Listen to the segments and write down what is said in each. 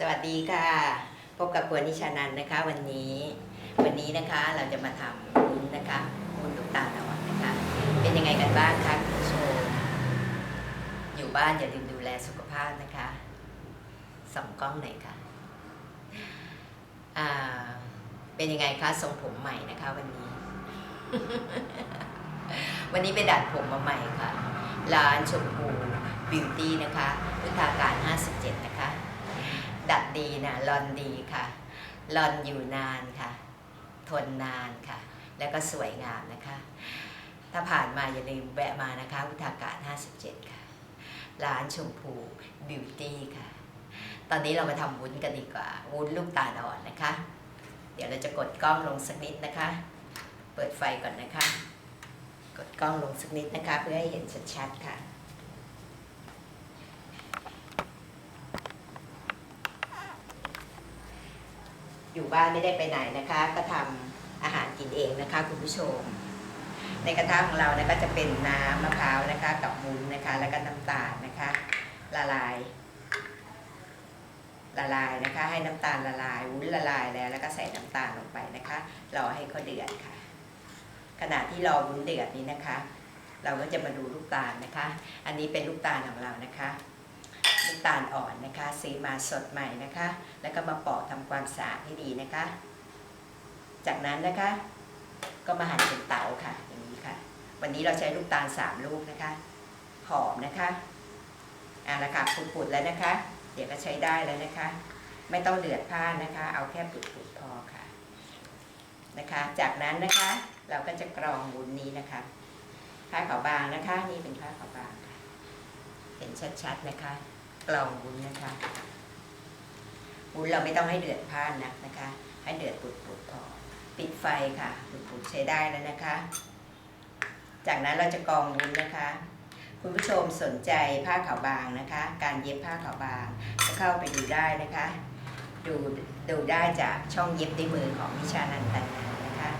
สวัสดีค่ะ พบกับครัวนิชานันนะคะ วันนี้ วันนี้นะคะเราจะมาทำวุ้นนะคะวุ้นลูกตาลอ่อนนะคะ เป็นยังไงกันบ้างคะคุณผู้ชมอยู่บ้านอย่าลืมดูแลสุขภาพนะคะส่องกล้องหน่อยค่ะอ่าเป็นยังไงคะทรงผมใหม่นะคะ วันนี้ วันนี้ไปดัดผมมาใหม่ค่ะ ร้านชมพูบิวตี้นะคะพุทธาการ 57 นะคะ ดัดดีนะลอนดีค่ะลอนอยู่นานค่ะ ทนนานค่ะ แล้วก็สวยงามนะคะ ถ้าผ่านมาอย่าลืมแวะมานะคะพุทาการ57 ค่ะ ร้านชมพูบิวตี้ค่ะ ตอนนี้เรามาทำวุ้นกันดีกว่า วุ้นลูกตาลอ่อนนะคะ เดี๋ยวเราจะกดกล้องลงสักนิดนะคะ เปิดไฟก่อนนะคะ กดกล้องลงสักนิดนะคะ เพื่อให้เห็นชัดๆค่ะ อยู่บ้านไม่ได้ไปไหนนะคะ ก็ทำอาหารกินเองนะคะ คุณผู้ชม ในกระทะของเรานะก็จะเป็นน้ำมะพร้าวนะคะ กับวุ้นนะคะ แล้วก็น้ำตาลนะคะ ละลาย ละลายนะคะ ให้น้ำตาลละลายวุ้นละลายแล้ว แล้วก็ใส่น้ำตาลลงไปนะคะรอให้เขาเดือดค่ะ ขณะที่รอวุ้นเดือดนี้นะคะ เราก็จะมาดูลูกตาลนะคะ อันนี้เป็นลูกตาลของเรานะคะ ลูกตาลอ่อนนะคะซื้อมาสดใหม่นะคะ แล้วก็มาปอกทำความสะอาดให้ดีนะคะ จากนั้นนะคะ ก็มาหั่นเป็นเต๋าค่ะ อย่างนี้ค่ะ วันนี้เราใช้ลูกตาลสามลูกนะคะ หอมนะคะอ่าละค่ะปุดๆแล้วนะคะ เดี๋ยวก็ใช้ได้แล้วนะคะ ไม่ต้องเดือดพล่านนะคะ เอาแค่ปุดๆพอค่ะนะคะ จากนั้นนะคะเราก็จะกรองวุ้นนี้นะคะผ้าขาวบางนะคะ นี่เป็นผ้าขาวบางค่ะ เห็นชัดๆนะคะ กรองวุ้นะคะวุ้นเราไม่ต้องให้เดือดพลานนักนะคะ ให้เดือดปุดๆพอปิดไฟค่ะปุดๆใช้ได้แล้วนะคะ จากนั้นเราจะกองวุ้นะคะ คุณผู้ชมสนใจผ้าขาวบางนะคะ การเย็บผ้าขาวบางก็เข้าไปดูได้นะคะ ดูดูได้จากช่องเย็บด้วยมือของนิชานันตันงามนะคะ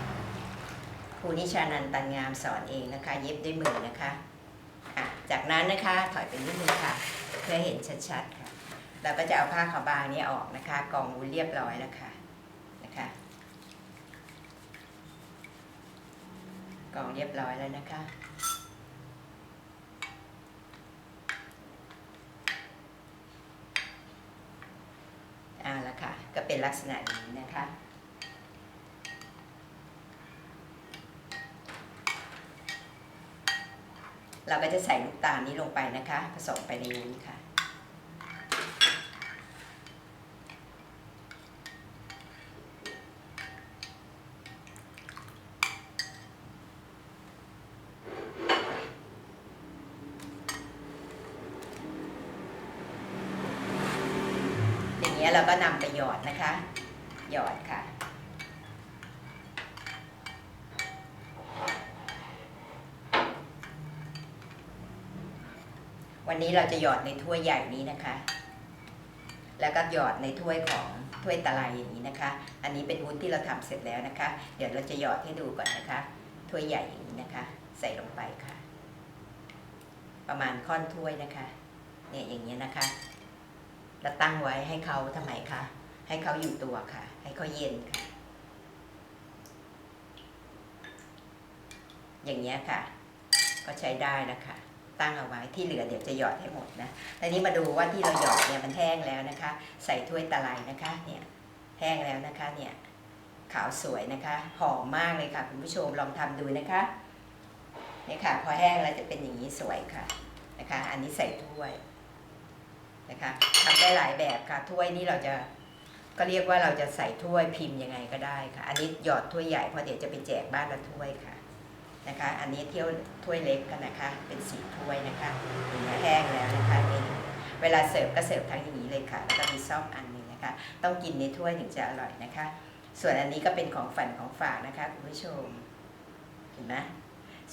ครูนิชานันตันงามสอนเองนะคะ เย็บด้วยมือนะคะะจากนั้นนะคะถอยไปนิดนึงค่ะ พื่อเห็นชัดๆค่ะเราก็จะเอาผ้าขาวบางนี้ออกนะคะกองวุ้นเรียบร้อยแล้วค่ะนะคะกองเรียบร้อยแล้วนะคะ เอาละค่ะ ก็เป็นลักษณะนี้นะคะ เราก็จะใส่ลูกตาลนี้ลงไปนะคะ ผสมไปในวุ้ค่ะ อย่างเงี้ยเราก็นำไปหยอดนะคะ หยอดค่ะ วันนี้เราจะหยอดในถ้วยใหญ่นี้นะคะ แล้วก็หยอดในถ้วยของถ้วยตะไลอย่างนี้นะคะ อันนี้เป็นวุ้นที่เราทำเสร็จแล้วนะคะ เดี๋ยวเราจะหยอดให้ดูก่อนนะคะ ถ้วยใหญ่อย่างนี้นะคะ ใส่ลงไปค่ะ ประมาณค่อนถ้วยนะคะ เนี่ยอย่างนี้นะคะแล้วตั้งไว้ให้เขาทำไมคะ ให้เขาอยู่ตัวค่ะ ให้เขาเย็นค่ะ อย่างเงี้ค่ะ ก็ใช้ได้นะคะ ตั้งเอาไว้ที่เหลือเดี๋ยวจะหยอดให้หมดนะแต่นี้มาดูว่าที่เราหยอดเนี่ยมันแห้งแล้วนะคะ ใส่ถ้วยตะไลนะคะเนี่ยแห้งแล้วนะคะเนี่ยขาวสวยนะคะหอมมากเลยค่ะคุณผู้ชมลองทำดูนะคะเนี่ยค่ะ พอแห้งแล้วจะเป็นอย่างนี้สวยค่ะนะคะ อันนี้ใส่ถ้วยนะคะทำได้หลายแบบค่ะถ้วยนี้เราจะก็เรียกว่าเราจะใส่ถ้วยพิมพ์ยังไงก็ได้ค่ะ อันนี้หยอดถ้วยใหญ่เพราะเดี๋ยวจะไปแจกบ้านละถ้วยค่ะ นะคะ อันนี้เที่ยวถ้วยเล็กกันนะคะ เป็นสีถ้วยนะคะอย่างเงี้ยแห้งแล้วนะคะนี่เวลาเสิร์ฟก็เสิร์ฟทั้งอย่างนี้เลยค่ะแล้วก็มีซ่อมอันหนึงนะคะ ต้องกินในถ้วยถึงจะอร่อยนะคะ ส่วนอันนี้ก็เป็นของฝันของฝากนะคะคุณผู้ชมเห็นไหม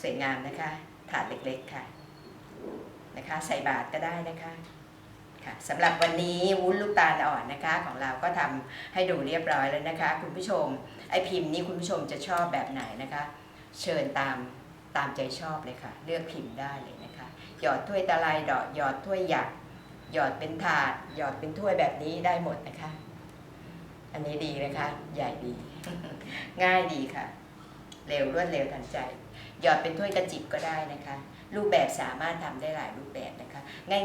สวยงามนะคะ ถาดเล็กๆค่ะนะคะ ใส่บาตรก็ได้นะคะค่ะสำหรับวันนี้วุ้นลูกตาลอ่อนนะคะ ของเราก็ทำให้ดูเรียบร้อยแล้วนะคะ คุณผู้ชมไอพิมพ์นี้คุณผู้ชมจะชอบแบบไหนนะคะ เชิญตามตามใจชอบเลยค่ะ เลือกพิมพ์ได้เลยนะคะ หยอดถ้วยตะไลดอกหยอดถ้วยหยัก หยอดเป็นถาด หยอดเป็นถ้วยแบบนี้ได้หมดนะคะ อันนี้ดีนะคะ ใหญ่ดี ง่ายดีค่ะ เร็วรวดเร็วทันใจ หยอดเป็นถ้วยกระจิบก็ได้นะคะ รูปแบบสามารถทำได้หลายรูปแบบนะคะ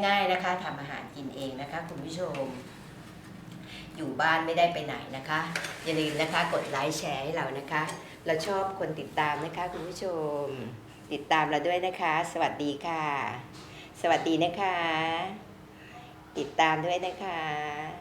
ง่าย ๆนะคะทำอาหารกินเองนะคะ คุณผู้ชม อยู่บ้านไม่ได้ไปไหนนะคะ อย่าลืมนะคะกดไลค์แชร์ให้เรานะคะ เราชอบคนติดตามนะคะคุณผู้ชม ติดตามเราด้วยนะคะ สวัสดีค่ะ สวัสดีนะคะ ติดตามด้วยนะคะ